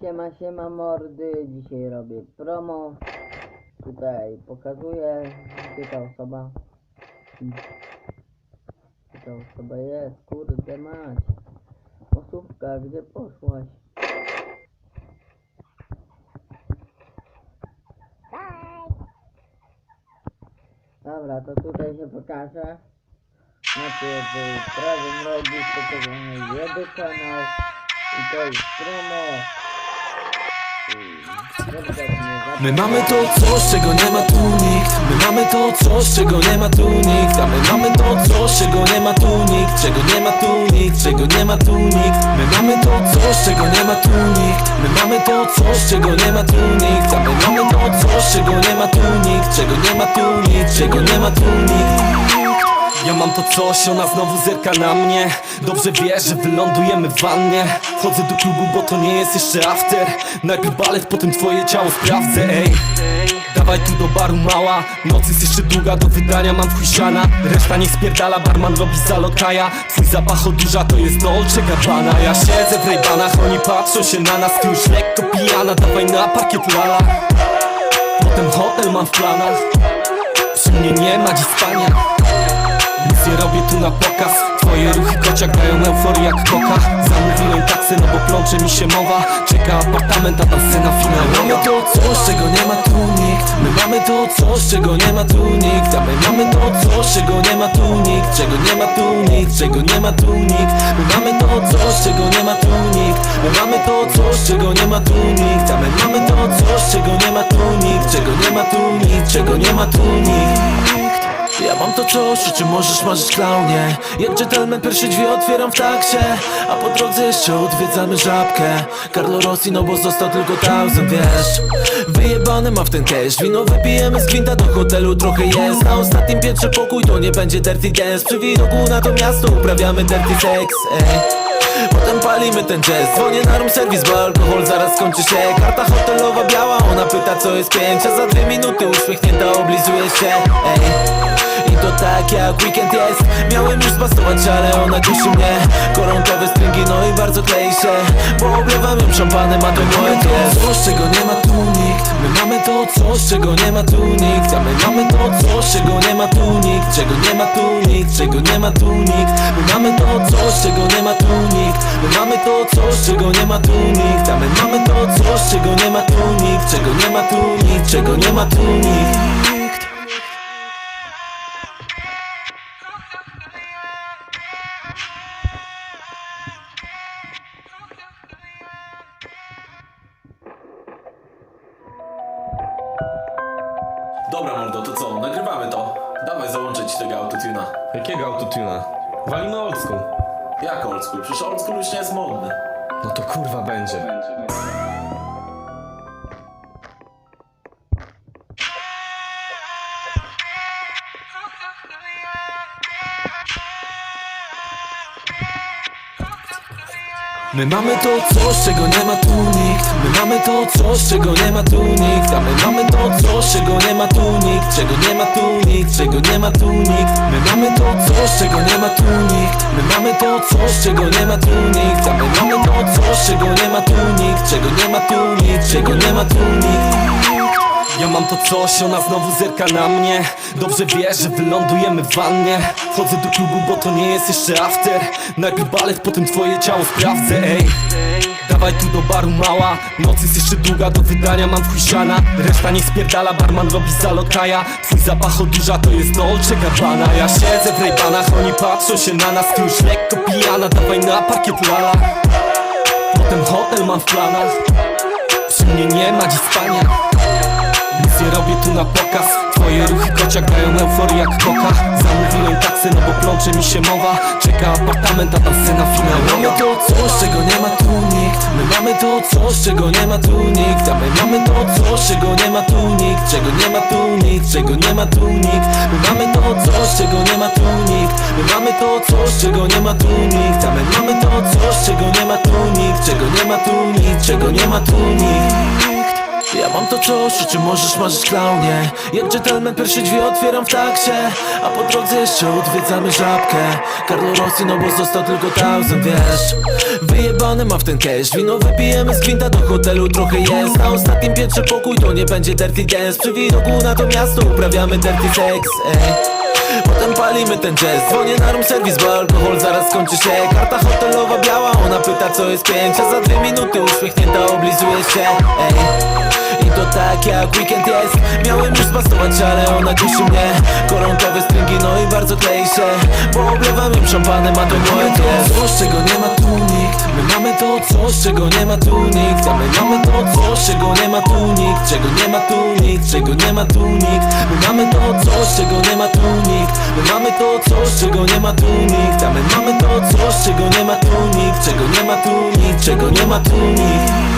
Siema, siema mordy, dzisiaj robię promo. Tutaj pokazuję, gdzie ta osoba. Gdzie ta osoba jest, kurde mać. Osóbka, gdzie poszłaś? Dobra, to tutaj się pokażę. Macie w prawym rogu pokazany jego kanał. I to jest promo. My mamy to coś, czego nie ma tu nikt My mamy to coś, czego nie ma tu nikt A my mamy to coś, czego nie ma tu nikt Czego nie ma tu nikt, czego nie ma tu nikt My mamy to coś, czego nie ma tu nikt My mamy to coś, czego nie ma tu nikt A my mamy to coś, czego nie ma tu nikt Czego nie ma tu nikt, czego nie ma tu nikt ja mam to coś, ona znowu zerka na mnie. Dobrze wie, że wylądujemy w wannie. Chodzę do klubu, bo to nie jest jeszcze after. Najpierw balet, potem twoje ciało sprawdzę, ej. Dawaj tu do baru mała. Noc jest jeszcze długa, do wydania mam twój siana. Reszta nie spierdala, barman robi zalokaja Twój zapach odurza, to jest Dolce Gabbana Ja siedzę w rejbanach, oni patrzą się na nas. Ty już lekko pijana, dawaj na parkiet lala. Potem hotel mam w planach. Przy mnie nie ma dziś spania nie robię tu na pokaz Twoje ruchy kociak dają euforię jak koka Zamówiłem taksy, no bo plącze mi się mowa Czeka apartament, a ta scena finałowa Mamy to coś, czego nie ma tu nikt My mamy to coś, czego nie ma tu nikt A my mamy to coś, czego nie ma tu nikt Czego nie ma tu nikt, czego nie ma tu nikt My mamy to coś, czego nie ma tu nikt My mamy to coś, czego nie ma tu nikt A my mamy to coś, czego nie ma tu nikt Czego nie ma tu nikt, czego nie ma tu nikt ja mam to coś, o czym możesz marzyć klaunie? Jak gentleman pierwsze drzwi otwieram w taksie A po drodze jeszcze odwiedzamy żabkę. Carlo Rossi, no bo został tylko thousand, wiesz. Wyjebany ma w ten cash Wino wypijemy z gwinta do hotelu trochę jest. Na ostatnim piętrze pokój to nie będzie dirty dance. Przy widoku na to miasto uprawiamy dirty sex, ey Potem palimy ten jazz. Dzwonię na room service, bo alkohol zaraz skończy się. Karta hotelowa biała, ona pyta co jest pięć A za dwie minuty uśmiechnięta oblizuje się. Ej i to tak jak weekend jest. Miałem już zbastować, ale ona kusi mnie. Koronkowe stringi, no i bardzo klei się. Bo oblewam ją szampanem, a to moje to coś, czego nie ma tu nikt. My mamy to coś, czego nie ma tu nikt. A my mamy to coś, czego nie ma tu nikt. Czego nie ma tu czego nie ma tu nikt My mamy to coś, czego nie ma tu nikt My mamy to coś, czego nie ma tu nikt A my mamy to coś, czego nie ma tu nikt Czego nie ma tu nikt, czego nie ma tu nikt Dobra mordo, to co? Nagrywamy to. Dawaj załączę ci tego autotuna. Jakiego autotuna? Walimy old school. Jak old school? Przecież old school już nie jest modny. No to kurwa będzie. My mamy to coś, czego nie ma tu nikt My mamy to coś, czego nie ma tu nikt A my mamy to coś, czego nie ma tu nikt Czego nie ma tu nikt, czego nie ma tu nikt. My mamy to coś, czego nie ma tu nikt. My mamy to coś, czego nie ma tu nikt. A my mamy to coś, czego nie ma tu nikt. Czego nie ma tu nikt, czego nie ma tu nikt. Ja mam to coś, ona znowu zerka na mnie. Dobrze wie, że wylądujemy w wannie. Chodzę do klubu, bo to nie jest jeszcze after. Najpierw balet, potem twoje ciało sprawdzę, ej Dawaj tu do baru mała. Noc jest jeszcze długa, do wydania mam twój siana Reszta nie spierdala, barman robi zalokaja Twój zapach odurza, to jest Dolce Gabbana Ja siedzę w rejbanach, oni patrzą się na nas. Ty już lekko pijana, dawaj na parkiet lala. Potem hotel mam w planach. Przy mnie nie ma dziś spania nie robię tu na pokaz Twoje ruchy kociak dają euforię jak koka Zamówiłem taksy, no bo plącze mi się mowa Czeka apartament, a ta scena finałowa Mamy to coś, czego nie ma tu nikt My mamy to coś, czego nie ma tu nikt A my mamy to coś, czego nie ma tu nikt Czego nie ma tu nikt, czego nie ma tu nikt My mamy to coś, czego nie ma tu nikt My mamy to coś, czego nie ma tu nikt A my mamy to coś, czego nie ma tu nikt Czego nie ma tu nikt, czego nie ma tu nikt Ja mam to coś, o czym możesz marzyć klaunie. Jak gentleman pierwsze drzwi otwieram w taksie. A po drodze jeszcze odwiedzamy żabkę. Carlo Rossi, no bo został tylko thousand, wiesz. Wyjebane ma w ten cash. Wino wypijemy z kwinta do hotelu trochę jest. Na ostatnim piętrze pokój to nie będzie dirty dance. Przy widoku na to miasto uprawiamy dirty sex, ey Potem palimy ten jazz. Dzwonię na room service, bo alkohol zaraz skończy się. Karta hotelowa biała, ona pyta co jest pięć A za dwie minuty uśmiechnięta oblizuje się. Ej to tak jak weekend jest Miałem już spastować, ale ona duszy mnie Koronkowe stringi, no i bardzo klei się Bo oblewam ją szampanem, a to moje jest Coś, czego nie ma tu nikt My mamy to coś, czego nie ma tu nikt A my mamy to coś, czego nie ma tu nikt Czego nie ma tu nikt, czego nie ma tu nikt My mamy to coś, czego nie ma tu nikt My mamy to coś, czego nie ma tu nikt A my mamy to coś, czego nie ma tu nikt Czego nie ma tu nikt, czego nie ma tu nikt